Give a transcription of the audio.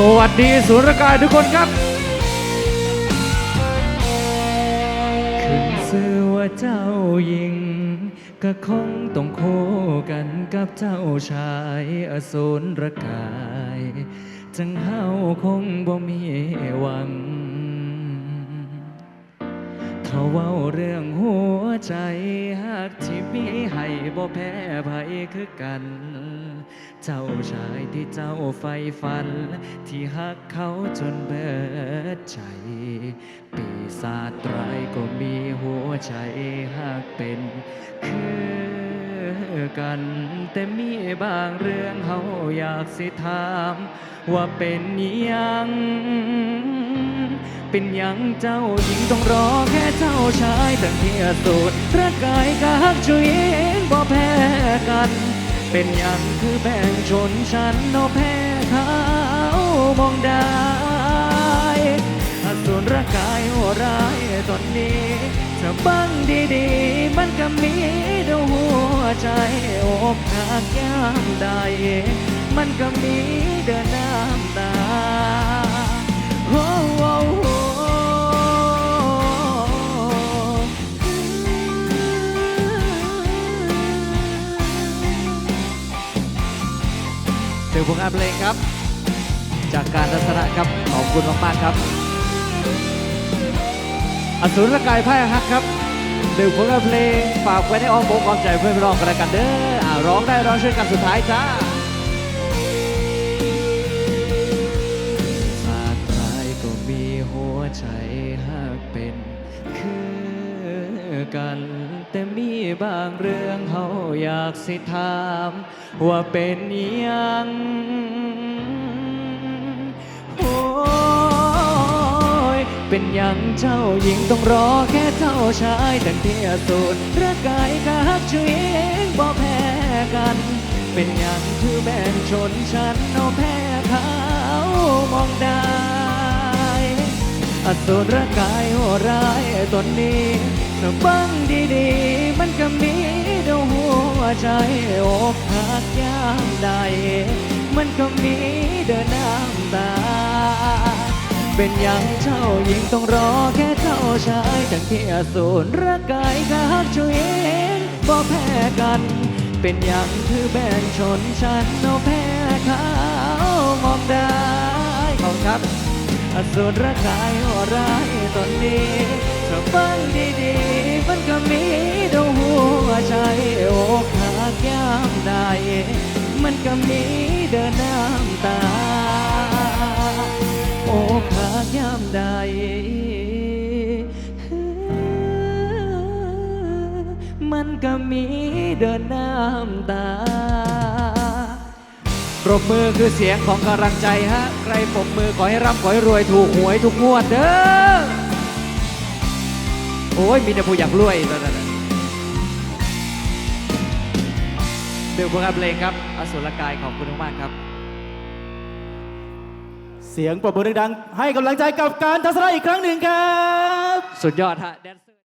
สวัสดีสุรกายทุกคนครับ ขึ้นชื่อว่าเจ้าหญิง ก็คงต้องโคกันกับเจ้าชายอสูรรกาย จังเฮาคงบ่มีหวังเขาเว้าเรื่องหัว ใจหากที่มีให้บ่แพ้ภัยคือกัน เจ้าชายที่เจ้าใฝ่ฝัน ที่หักเขาจนเบิดใจ ปีศาจร้ายก็มีหัวใจหากเป็นคือกันแต่มีบางเรื่องเขาอยากสิถาม ว่าเป็นยัง เป็นหยังเจ้าหญิงต้องรอแค่เจ้าชายตั้งเทียสูตรร่างกายกหักช่วยเองบ่แพ้กัน เป็นหยังคือแบ่งชนชั้นโนแพ้เขามองได้อสูรร่างกายโหดร้ายตอนนี้ถ้าบังดีๆ มันก็มีดวงหัวใจอกหักยามใดมันก็มีเดินน้ำตา เดี๋ยวผลงานเพลงครับ จากการทัศนะครับ ขอบคุณมากๆครับ อสุรกายพ่ายฮักครับดื่มผลงานเพลงฝากไว้ในอ้อมอกอ้อมใจเพื่อนพี่น้องกันแล้วกันเด้ออ่าร้องได้ร้องช่วยกันสุดท้ายจ้าศาสตร์ร้ายก็มีหัวใจหากเป็น คือกันแต่มี บางเรื่องเขาอยากสิถาม ว่าเป็นยังโอ้ยเป็นยังเจ้าหญิงต้องรอแค่เจ้าชายตั้งเทียสูตรร่างกายกหักช่วยเองบ่แพ้กัน เป็นยังคือแบ่งชนชั้นเอาแพ้เขามองได้อสูรกายโหร้ายตนนี้ถ้าบังดี ใจอกหักยามใด มันก็มีเดินน้ำตา เป็นอย่างเจ้าหญิงต้องรอแค่เจ้าชายทั้งที่อสูรร่างกายก็หักช่วยเองบ่แพ้กัน เป็นอย่างคือแบ่งชนชั้นเอาแพ้เขามองได้ขอบคุณครับอสูรร่างกายโหดร้ายตอนนี้ถ้าฟังดีๆ มันก็มีดวงหัวใจอกหักยามใดมันก็มีเดินน้ำตา โอกหักยามใดมันก็มีเดินน้ำตาปรบมือคือเสียงของกำลังใจฮะ ใครปรบมือขอให้ร่ำขอให้รวยถูกหวยทุกงวดเด้อ โอ้ย มีแต่ผู้อยากรวยตอนนั้น เดี๋ยวพวกงานเพลงครับ อสุรกายขอบคุณมากๆครับ เสียงปรบมือดังๆให้กำลังใจกับการทัศนะอีกครั้งหนึ่งครับ สุดยอดฮะแดน